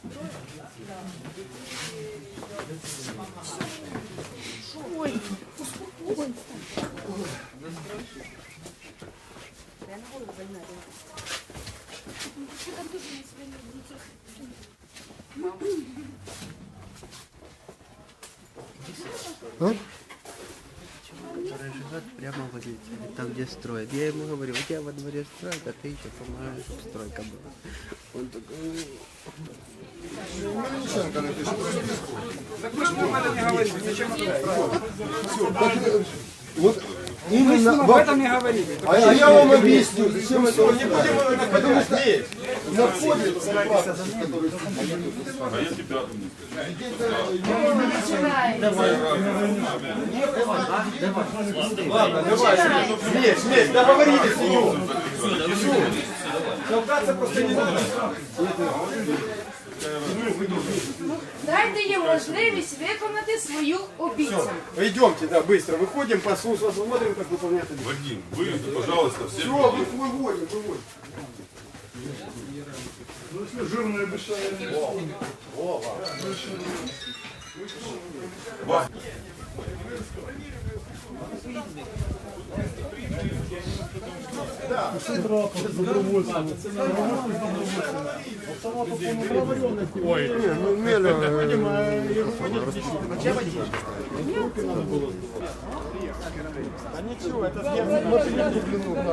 Который живет прямо возле тебя, там, где строят. Я ему говорю, у тебя во дворе строят, а ты еще помогаешь, чтобы стройка была. Он такой, Вот именно Об этом не говорили. А, а я вам объясню, зачем это устраивать. Потому что находится практики, которые А я тебя не Ладно, давай, смесь, смесь, договорились, идем. Толкаться просто не надо. Дайте їм можливість виконати свою обіцянку. Идемте, да, быстро выходим, послушаем, посмотрим, как выполнять это. Вадим, вы, пожалуйста, все. Все, выводим, выводим. А ничего, это я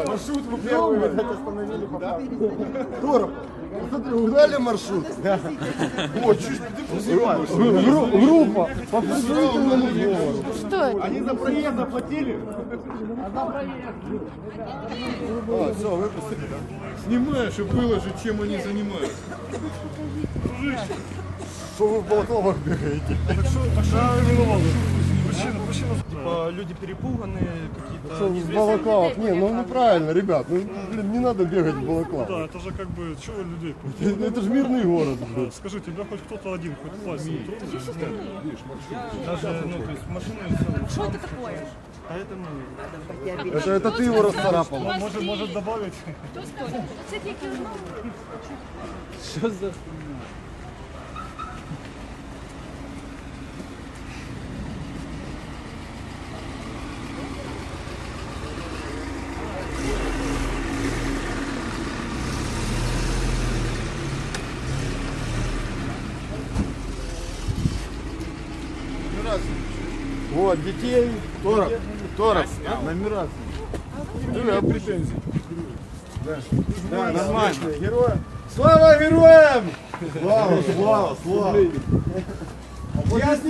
маршрут вы первый это остановили. Здорово. Смотри, маршрут. Да. Очень. Группа по предварительному сговору. Они за проезд заплатили? А, все, выпустили, да? Снимаешь и выложи, чем они занимаются. Что вы в балаклавах бегаете? Типа люди перепуганные, какие-то... Что в балаклавах? Не, ну неправильно, ребят. Ну, блин, не надо бегать в балаклавах. Да, это же как бы, чего людей пугаете? Это же мирный город, блин. Скажи, тебя хоть кто-то один, хоть власть не тронет? Даже, ну, то есть машины и все. Що А это, Это, ты его расцарапал. может, может добавить? Це тільки Вот, детей. Торов. Торов. Номерация. Да, претензий. Да, да нормально. Героям. Слава героям! Слава, слава, слава. Я с